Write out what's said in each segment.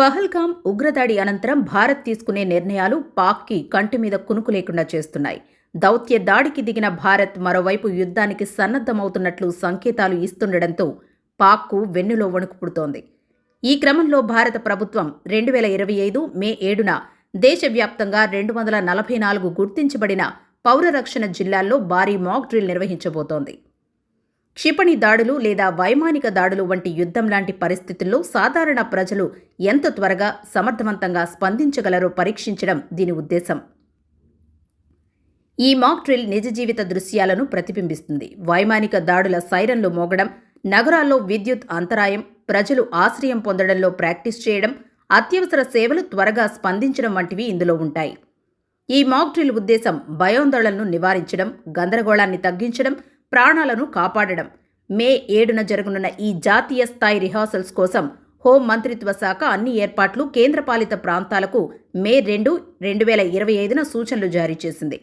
పహల్గాం ఉగ్రదాడి అనంతరం భారత్ తీసుకునే నిర్ణయాలు పాక్కి కంటి మీద కునుకు లేకుండా చేస్తున్నాయి. దౌత్య దాడికి దిగిన భారత్ మరోవైపు యుద్ధానికి సన్నద్ధమవుతున్నట్లు సంకేతాలు ఇస్తుండటంతో పాక్కు వెన్నులో వణుకు పుడుతోంది. ఈ క్రమంలో భారత ప్రభుత్వం రెండు వేల ఇరవై ఐదు మే ఏడున దేశవ్యాప్తంగా రెండు వందల నలభై నాలుగు గుర్తించబడిన పౌర రక్షణ జిల్లాల్లో భారీ మాక్ డ్రిల్ నిర్వహించబోతోంది. క్షిపణి దాడులు లేదా వైమానిక దాడులు వంటి యుద్ధం లాంటి పరిస్థితుల్లో సాధారణ ప్రజలు ఎంత త్వరగా సమర్థవంతంగా స్పందించగలరో పరీక్షించడం దీని ఉద్దేశం. ఈ మాక్ డ్రిల్ నిజ జీవిత దృశ్యాలను ప్రతిబింబిస్తుంది. వైమానిక దాడుల సైరన్లు మోగడం నగరాల్లో విద్యుత్ అంతరాయం ప్రజలు ఆశ్రయం పొందడంలో ప్రాక్టీస్ చేయడం అత్యవసర సేవలు త్వరగా స్పందించడం వంటివి ఇందులో ఉంటాయి. ఈ మాక్ డ్రిల్ ఉద్దేశం భయోందోళనను నివారించడం గందరగోళాన్ని తగ్గించడం ప్రాణాలను కాపాడడం. మే ఏడున జరగనున్న ఈ జాతీయ స్థాయి రిహార్సల్స్ కోసం హోం మంత్రిత్వ శాఖ అన్ని ఏర్పాట్లు కేంద్రపాలిత ప్రాంతాలకు మే రెండు రెండు వేల ఇరవై ఐదున సూచనలు జారీ చేసింది.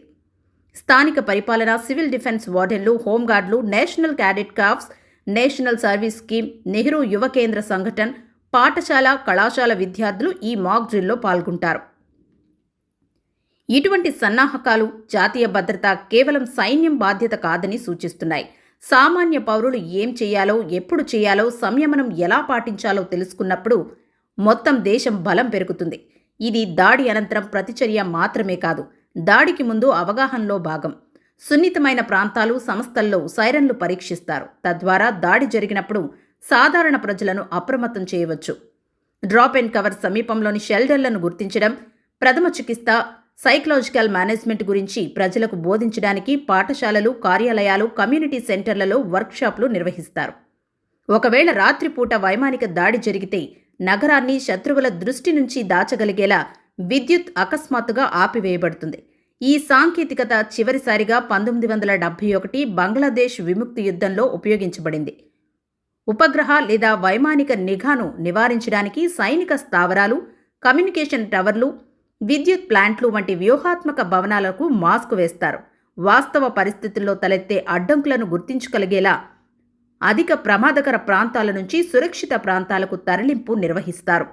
స్థానిక పరిపాలన సివిల్ డిఫెన్స్ వార్డెన్లు హోంగార్డులు national cadet corps national service scheme Nehru Yuva Kendra Sangathan పాఠశాల కళాశాల విద్యార్థులు ఈ మాక్ డ్రిల్లో పాల్గొంటారు. ఇటువంటి సన్నాహకాలు జాతీయ భద్రత కేవలం సైన్యం బాధ్యత కాదని సూచిస్తున్నాయి. సామాన్య పౌరులు ఏం చేయాలో ఎప్పుడు చేయాలో సంయమనం ఎలా పాటించాలో తెలుసుకున్నప్పుడు మొత్తం దేశం బలం పెరుగుతుంది. ఇది దాడి అనంతరం ప్రతిచర్య మాత్రమే కాదు దాడికి ముందు అవగాహనలో భాగం. సున్నితమైన ప్రాంతాలు సంస్థల్లో సైరన్లు పరీక్షిస్తారు. తద్వారా దాడి జరిగినప్పుడు సాధారణ ప్రజలను అప్రమత్తం చేయవచ్చు. డ్రాప్ అండ్ కవర్ సమీపంలోని షెల్టర్లను గుర్తించడం ప్రథమ చికిత్స సైకలాజికల్ మేనేజ్మెంట్ గురించి ప్రజలకు బోధించడానికి పాఠశాలలు కార్యాలయాలు కమ్యూనిటీ సెంటర్లలో వర్క్షాప్లు నిర్వహిస్తారు. ఒకవేళ రాత్రిపూట వైమానిక దాడి జరిగితే నగరాన్ని శత్రువుల దృష్టి నుంచి దాచగలిగేలా విద్యుత్ అకస్మాత్తుగా ఆపివేయబడుతుంది. ఈ సాంకేతికత చివరిసారిగా పంతొమ్మిది వందల డెబ్బై ఒకటి బంగ్లాదేశ్ విముక్తి యుద్ధంలో ఉపయోగించబడింది. ఉపగ్రహ లేదా వైమానిక నిఘాను నివారించడానికి సైనిక స్థావరాలు కమ్యూనికేషన్ టవర్లు విద్యుత్ ప్లాంట్లు వంటి వ్యూహాత్మక భవనాలకు మాస్క్ వేస్తారు. వాస్తవ పరిస్థితుల్లో తలెత్తే అడ్డంకులను గుర్తించగలిగేలా అధిక ప్రమాదకర ప్రాంతాల నుంచి సురక్షిత ప్రాంతాలకు తరలింపు నిర్వహిస్తారు.